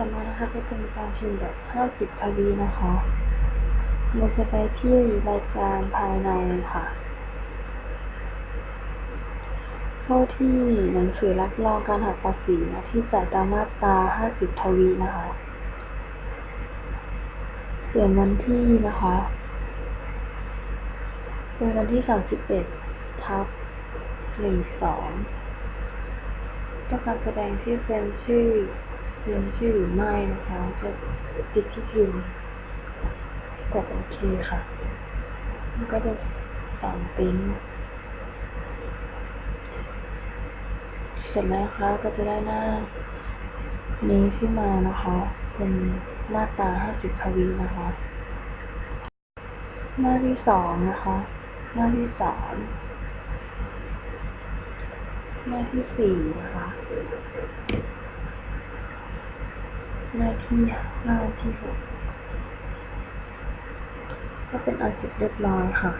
ต่อมานะคะจะเป็นการพิมพ์แบบ50ทวีนะคะ เราจะไปที่รายการภายในค่ะ เข้าที่หนังสือรับรองการหักภาษีนะที่จ่ายตามมาตรา 50 ทวีนะคะเปลี่ยนวันที่นะคะเป็นวันที่ 31 ทับ 12 ต้องการแสดงที่เซ็นชื่อ เซ็นชื่อหรือไม่นะคะ จะติดที่พิมพ์กดโอเคค่ะ มันก็จะสั่งปริ้นเสร็จแล้วนะคะก็จะได้หน้า นี้ขึ้นมานะคะ เป็นมาตา 50 ทวีนะคะ หน้าที่สองนะคะ หน้าที่สามหน้าที่สี่นะคะ หน้าที่ห้าที่หกก็เป็นอันเสร็จเรียบร้อยค่ะ